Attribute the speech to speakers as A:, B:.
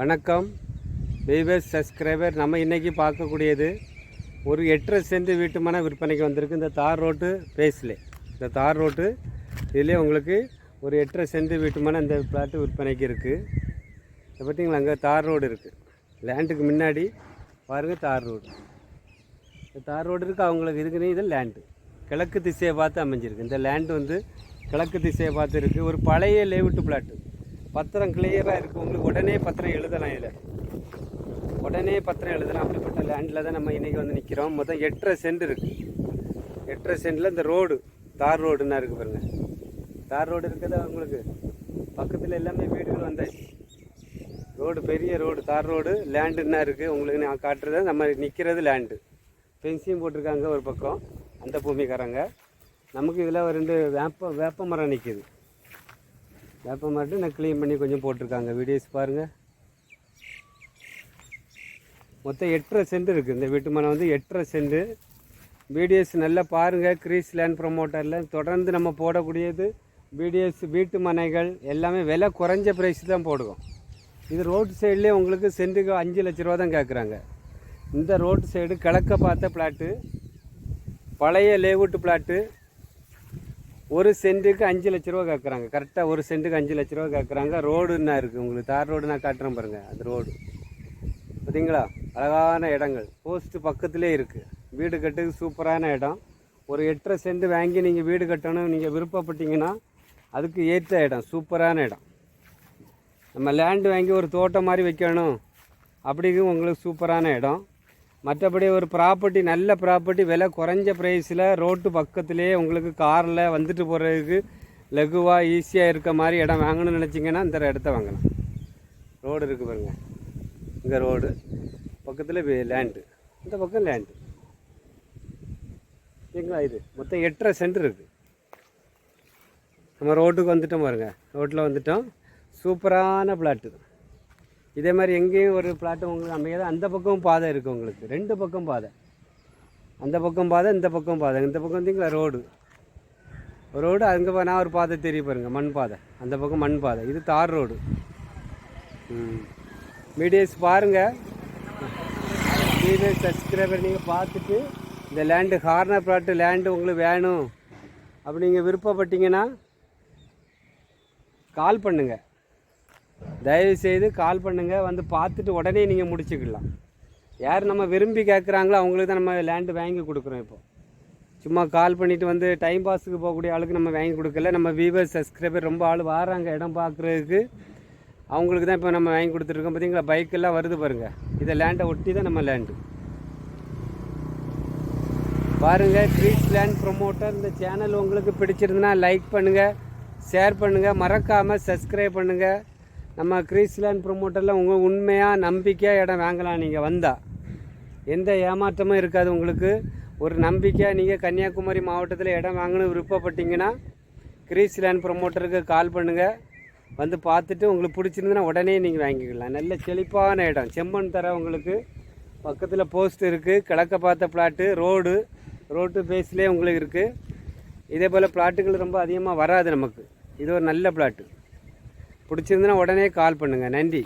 A: வணக்கம். Viewers subscriber. நம்ம இன்றைக்கி பார்க்கக்கூடியது ஒரு எட்டரை சென்ட் வீட்டு விற்பனைக்கு வந்திருக்கு. இந்த தார் ரோட்டு பேஸ்லே. இந்த தார் ரோட்டு இதிலே உங்களுக்கு ஒரு எட்டரை சென்ட் வீட்டு இந்த பிளாட்டு விற்பனைக்கு இருக்குது இதை பார்த்திங்களா? அங்கே தார் ரோடு இருக்குது லேண்டுக்கு முன்னாடி பாருங்கள் தார் ரோடு. இந்த தார் ரோடு இருக்குது அவங்களுக்கு இருக்குன்னு இது லேண்டு. கிழக்கு திசையை பார்த்து அமைஞ்சிருக்கு. இந்த லேண்டு வந்து கிழக்கு திசையை பார்த்து இருக்குது ஒரு பழைய லேவுட்டு பிளாட்டு. பத்திரம் கிளியராக இருக்குது உங்களுக்கு உடனே பத்திரம் எழுதலாம் இதில். உடனே பத்திரம் எழுதலாம். அப்படிப்பட்ட லேண்டில் தான் நம்ம இன்றைக்கி வந்து நிற்கிறோம் மொத்தம் எட்டரை சென்ட் இருக்குது எட்டரை சென்டில் இந்த ரோடு தார் ரோடுன்னா இருக்குது பாருங்கள் தார் ரோடு இருக்குதா உங்களுக்கு? பக்கத்தில் எல்லாமே வீடுகள் வந்தாச்சு ரோடு பெரிய ரோடு தார் ரோடு லேண்டுன்னா இருக்குது உங்களுக்கு நான் காட்டுறது நம்ம நிற்கிறது லேண்டு ஃபென்சியும் போட்டிருக்காங்க ஒரு பக்கம். அந்த பூமிக்காரங்க. நமக்கு இதில் ஒரு ரெண்டு வேப்ப வேப்ப மரம் நிற்கிது வேப்ப மரத்தை நான் க்ளீன் பண்ணி கொஞ்சம் போட்டிருக்காங்க. வீடியோஸ் பாருங்கள் மொத்தம் எட்டரை சென்ட் இருக்குது இந்த வீட்டு மனை வந்து எட்டரை சென்ட் வீடியோஸ் நல்லா பாருங்கள் கிரீஸ் லேண்ட் ப்ரொமோட்டரில் தொடர்ந்து நம்ம போடக்கூடியது வீடியோஸ் வீட்டு மனைகள் எல்லாமே விலை குறைஞ்ச ப்ரைஸ் தான் போடுவோம். இது ரோட்டு சைட்லேயே உங்களுக்கு சென்ட்டுக்கு அஞ்சு லட்ச ரூபா தான் கேட்குறாங்க இந்த ரோட்டு சைடு கிழக்க பார்த்த பிளாட்டு பழைய லேவுட்டு பிளாட்டு ஒரு சென்ட்டுக்கு அஞ்சு லட்ச ரூபா கேட்குறாங்க கரெக்டாக ஒரு சென்ட்டுக்கு அஞ்சு லட்ச ரூபா கேட்குறாங்க ரோடுன்னா இருக்குது உங்களுக்கு தார் ரோடு நான் காட்டுறேன் பாருங்கள் அது ரோடு பார்த்தீங்களா அழகான இடங்கள். போஸ்ட்டு பக்கத்துலேயே இருக்குது வீடு கட்டுக்கு சூப்பரான இடம். ஒரு எட்டரை சென்ட் வாங்கி நீங்கள் வீடு கட்டணும். நீங்கள் விருப்பப்பட்டீங்கன்னா அதுக்கு ஏற்ற இடம். சூப்பரான இடம். நம்ம லேண்டு வாங்கி ஒரு தோட்டம் மாதிரி வைக்கணும். அப்படிங்கும் உங்களுக்கு சூப்பரான இடம். மற்றபடி ஒரு ப்ராப்பர்ட்டி நல்ல ப்ராப்பர்ட்டி விலை குறைஞ்ச ப்ரைஸில் ரோட்டு பக்கத்துலேயே உங்களுக்கு காரில் வந்துட்டு போகிறதுக்கு லகுவாக ஈஸியாக இருக்க மாதிரி இடம் வாங்கணும்னு நினச்சிங்கன்னா இந்த இடத்த வாங்கலாம். ரோடு இருக்குது பாருங்க. இங்கே ரோடு பக்கத்தில் லேண்டு இந்த பக்கம் லேண்டு சரிங்களா? இது மொத்தம் எட்டரை சென்ட் இருக்குது நம்ம ரோட்டுக்கு வந்துட்டோம் பாருங்கள் ரோட்டில் வந்துட்டோம். சூப்பரான பிளாட்டு இதே மாதிரி எங்கேயும் ஒரு பிளாட்டு உங்களுக்கு அமையாது. அந்த பக்கம் பாதை இருக்குது உங்களுக்கு. ரெண்டு பக்கம் பாதை. அந்த பக்கம் பாதை இந்த பக்கம் பாதை. இந்த பக்கம் வந்தீங்களா ரோடு ரோடு அங்கே நான் ஒரு பாதை தெரிய பாருங்கள் மண் பாதை. அந்த பக்கம் மண் பாதை. இது தார் ரோடு ம். மீடியஸ் பாருங்கள் மீடியஸ் சப்ஸ்கிரைபர் நீங்கள் பார்த்துட்டு இந்த லேண்டு ஹார்னர் பிளாட்டு லேண்டு உங்களுக்கு வேணும். அப்படி நீங்கள் விருப்பப்பட்டீங்கன்னா கால் பண்ணுங்கள் தயவு செய்து கால் பண்ணுங்கள் வந்து பார்த்துட்டு உடனே நீங்கள் முடிச்சுக்கலாம். யார் நம்ம விரும்பி கேட்குறாங்களோ அவங்களுக்கு தான் நம்ம லேண்டு வாங்கி கொடுக்குறோம் இப்போ. சும்மா கால் பண்ணிவிட்டு வந்து டைம் பாஸுக்கு போகக்கூடிய ஆளுக்கு நம்ம வாங்கி கொடுக்கல. நம்ம வியூவர் சப்ஸ்கிரைபர் ரொம்ப ஆள் வாராங்க இடம் பார்க்குறதுக்கு. அவங்களுக்கு தான் இப்போ நம்ம வாங்கி கொடுத்துருக்கோம் பார்த்தீங்களா பைக்கெல்லாம் வருது பாருங்கள் இதை லேண்டை ஒட்டி தான் நம்ம லேண்டு பாருங்கள் க்ரீஸ் லேண்ட் ப்ரொமோட்டர் இந்த சேனல் உங்களுக்கு பிடிச்சிருந்துன்னா லைக் பண்ணுங்கள் ஷேர் பண்ணுங்கள் மறக்காமல் சப்ஸ்கிரைப் பண்ணுங்கள் நம்ம கிரீஸ்லேண்ட் ப்ரொமோட்டரில் உங்கள் உண்மையாக நம்பிக்கையாக இடம் வாங்கலாம் நீங்கள் வந்தால் எந்த ஏமாற்றமும் இருக்காது உங்களுக்கு. ஒரு நம்பிக்கையாக நீங்கள் கன்னியாகுமரி மாவட்டத்தில் இடம் வாங்கணும் விருப்பப்பட்டீங்கன்னா கிரீஸ்லேண்ட் ப்ரொமோட்டருக்கு கால் பண்ணுங்கள் வந்து பார்த்துட்டு உங்களுக்கு பிடிச்சிருந்துன்னா உடனே நீங்கள் வாங்கிக்கலாம். நல்ல செழிப்பான இடம். செம்மண் தர உங்களுக்கு. பக்கத்தில் போஸ்ட் இருக்குது கிழக்க பார்த்த பிளாட்டு ரோடு ரோட்டு பேஸ்லேயே உங்களுக்கு இருக்குது இதே போல் பிளாட்டுகள் ரொம்ப அதிகமாக வராது நமக்கு. இது ஒரு நல்ல பிளாட்டு பிடிச்சிருந்துன்னா உடனே கால் பண்ணுங்கள் நன்றி.